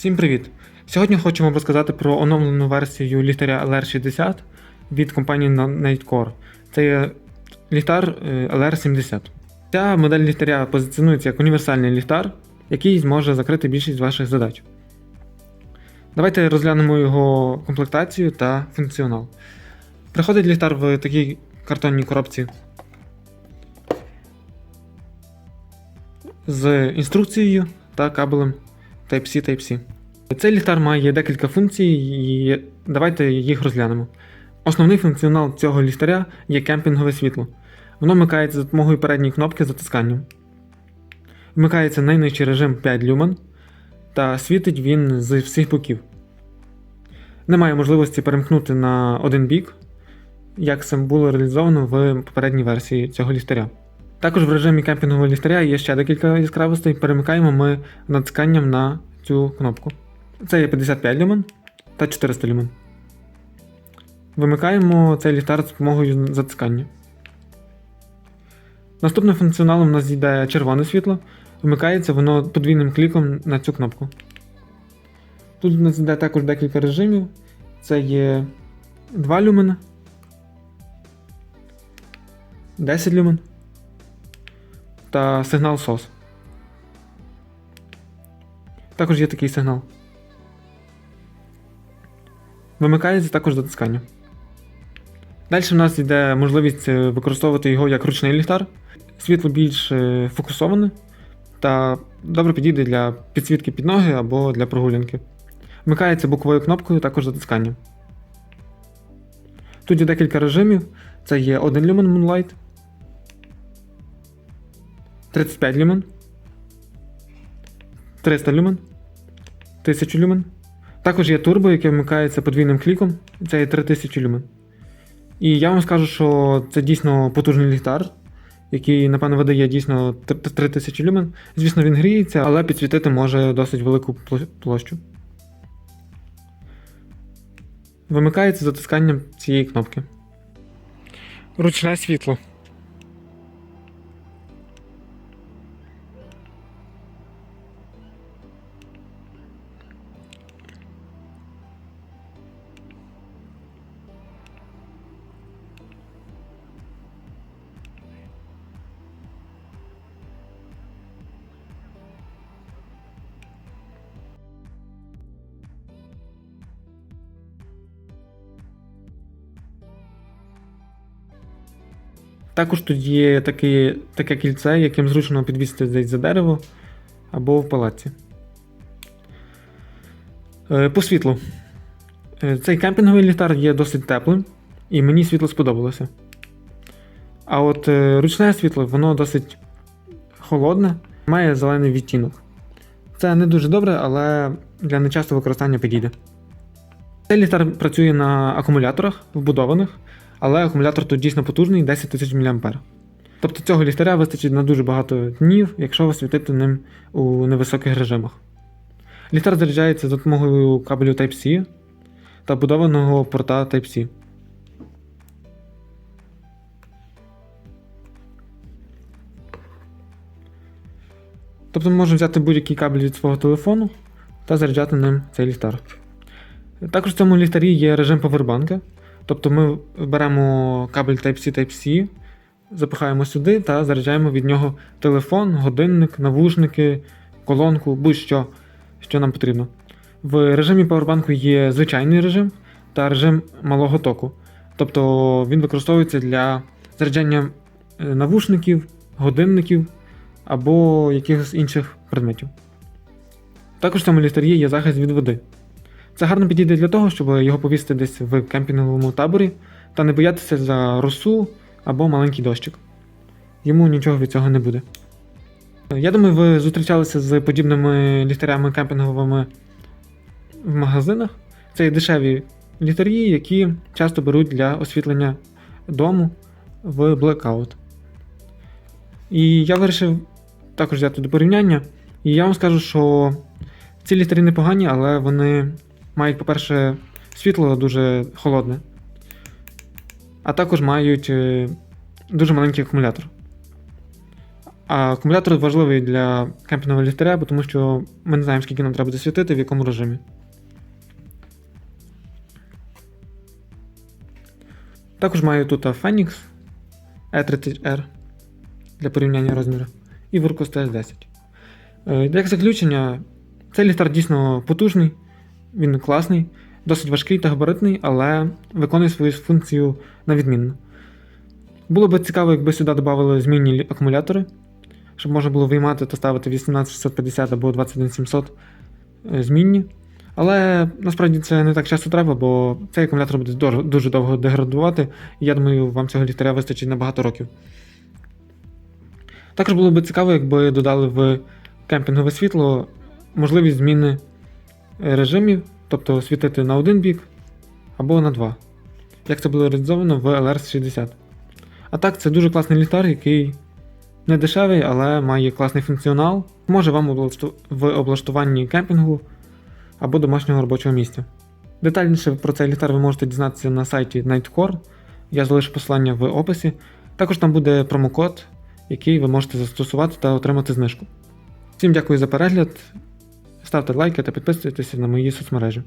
Всім привіт! Сьогодні хочемо розказати про оновлену версію ліхтаря LR60 від компанії Nightcore. Це є ліхтар е, LR70. Ця модель ліхтаря позиціонується як універсальний ліхтар, який зможе закрити більшість ваших задач. Давайте розглянемо його комплектацію та функціонал. Приходить ліхтар в такій картонній коробці з інструкцією та кабелем Type-C Type-C. Цей ліхтар має декілька функцій, і давайте їх розглянемо. Основний функціонал цього ліхтаря є кемпінгове світло. Воно вмикається за допомогою передньої кнопки затисканням. Вмикається найнижчий режим 5 люмен, та світить він з всіх боків. Немає можливості перемкнути на один бік, як це було реалізовано в попередній версії цього ліхтаря. Також в режимі кемпінгового ліхтаря є ще декілька яскравостей. Перемикаємо ми натисканням на цю кнопку. Це є 55 люмен та 400 люмен. Вимикаємо цей ліхтар з допомогою затискання. Наступним функціоналом у нас йде червоне світло. Вмикається воно подвійним кліком на цю кнопку. Тут у нас йде також декілька режимів. Це є 2 люмена, 10 люмен та сигнал SOS. Також є такий сигнал. Вимикається також затискання. Далі в нас йде можливість е, використовувати його як ручний ліхтар. Світло більш е, фокусоване та добре підійде для підсвітки під ноги або для прогулянки. Вмикається боковою кнопкою, також затисканням. Тут є декілька режимів. Це є 1 люмен Moonlight, 35 люмен, 300 люмен, 1000 люмен. Також є турбо, яке вмикається подвійним кліком, це є 3000 люмен. І я вам скажу, що це дійсно потужний ліхтар, який, напевно, видає дійсно 3000 люмен. Звісно, він гріється, але підсвітити може досить велику площу. Вимикається затисканням цієї кнопки. Ручне світло. Також тут є таке, таке кільце, яким зручно підвісити десь за дерево або в палаці. Е, По світлу. Е, Цей кемпінговий ліхтар є досить теплим, і мені світло сподобалося. А от е, ручне світло, воно досить холодне, має зелений відтінок. Це не дуже добре, але для нечастого використання підійде. Цей ліхтар працює на акумуляторах вбудованих, але акумулятор тут дійсно потужний 10 тисяч мА. Тобто цього ліхтаря вистачить на дуже багато днів, якщо ви світите ним у невисоких режимах. Ліхтар заряджається за допомогою кабелю Type-C та вбудованого порта Type-C. Тобто ми можемо взяти будь-який кабель від свого телефону та заряджати ним цей ліхтар. Також в цьому ліхтарі є режим повербанка. Тобто ми беремо кабель Type-C Type-C, запихаємо сюди та заряджаємо від нього телефон, годинник, навушники, колонку, будь-що, що нам потрібно. В режимі павербанку є звичайний режим та режим малого току. Тобто він використовується для заряджання е, навушників, годинників або якихось інших предметів. Також в цьому ліхтарі є захист від води. Це гарно підійде для того, щоб його повісити десь в кемпінговому таборі та не боятися за росу або маленький дощик. Йому нічого від цього не буде. Я думаю, ви зустрічалися з подібними ліхтарями кемпінговими в магазинах. Це є дешеві ліхтарі, які часто беруть для освітлення дому в блекаут. І я вирішив також взяти до порівняння. І я вам скажу, що ці ліхтарі непогані, але вони мають, по-перше, світло дуже холодне, а також мають е, дуже маленький акумулятор. А акумулятор важливий для кемпінгового ліхтаря, тому що ми не знаємо, скільки нам треба буде в якому режимі. Також маю тут Phoenix E30R для порівняння розміру і Vorcus TS10. Е, Як заключення, цей ліхтар дійсно потужний, він класний, досить важкий та габаритний, але виконує свою функцію на відмінно. Було б цікаво, якби сюди додали змінні акумулятори, щоб можна було виймати та ставити 18650 або 21700 е, змінні. Але насправді це не так часто треба, бо цей акумулятор буде дуже довго деградувати, і я думаю, вам цього ліхтаря вистачить на багато років. Також було б цікаво, якби додали в кемпінгове світло можливість зміни режимів, тобто світити на один бік або на два, як це було реалізовано в LR60. А так, це дуже класний ліхтар, який не дешевий, але має класний функціонал, може вам в облаштуванні кемпінгу або домашнього робочого місця. Детальніше про цей ліхтар ви можете дізнатися на сайті Nightcore. Я залишу посилання в описі. Також там буде промокод, який ви можете застосувати та отримати знижку. Всім дякую за перегляд. Ставте лайки та підписуйтесь на мої соцмережі.